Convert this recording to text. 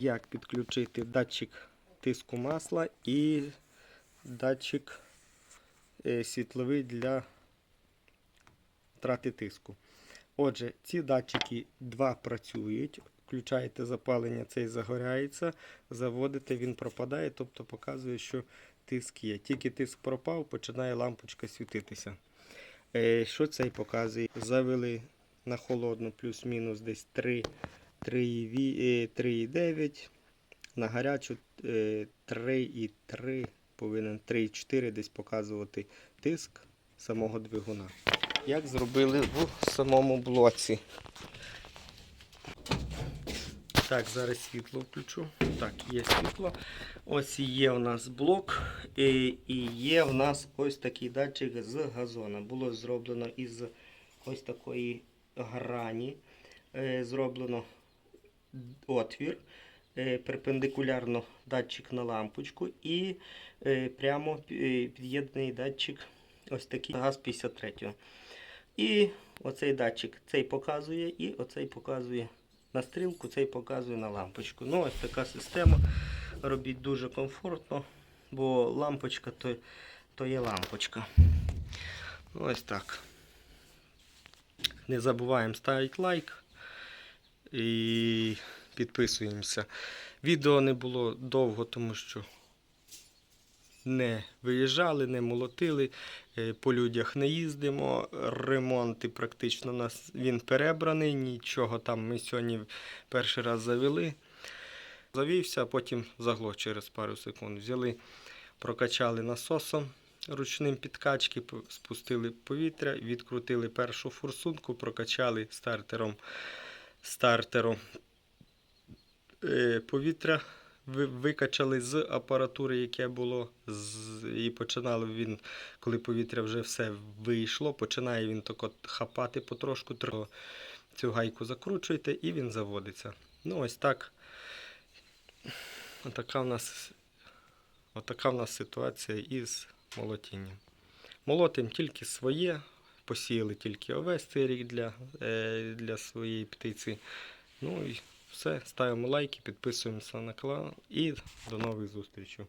як підключити датчик тиску масла і датчик е, світловий для втрати тиску. Отже, ці датчики два працюють. Включаєте запалення, цей загоряється, заводите, він пропадає, тобто показує, що тиск є. Тільки тиск пропав, починає лампочка світитися. Е, Що цей показує? Завели на холодну плюс-мінус десь 3, 3,9, 3,9. На гарячу е, 3,3, повинен 3,4 десь показувати тиск самого двигуна. Як зробили в самому блоці. Так, зараз світло включу. Так, є світло. Ось і є у нас блок. І, і є у нас ось такий датчик з газона. Було зроблено із ось такої грані. Е, зроблено отвір. Е, перпендикулярно датчик на лампочку і е, прямо е, під'єднаний датчик ось такий газ 53. І оцей датчик цей показує, і оцей показує на стрілку, цей показує на лампочку. Ну, ось така система. Робіть дуже комфортно, бо лампочка то, то є лампочка. Ну, Ось так. Не забуваємо ставити лайк і підписуємося. Відео не було довго, тому що не виїжджали, не молотили, е, по людях не їздимо. Ремонти практично у нас він перебраний, нічого там ми сьогодні перший раз завели. Завівся, а потім заглох через пару секунд. Взяли, прокачали насосом ручним підкачки, спустили повітря, відкрутили першу форсунку, прокачали стартером, стартером е, повітря викачали з апаратури, яке було, і починало він, коли повітря вже все вийшло, починає він так от хапати потрошку, цю гайку закручуєте і він заводиться. Ну, ось так. Отака в нас, отака в нас ситуація із молотінням. Молотим тільки своє, посіяли тільки овес цей рік для, е, для своєї птиці. Ну і все, ставимо лайки, підписуємося на канал і до нових зустрічей.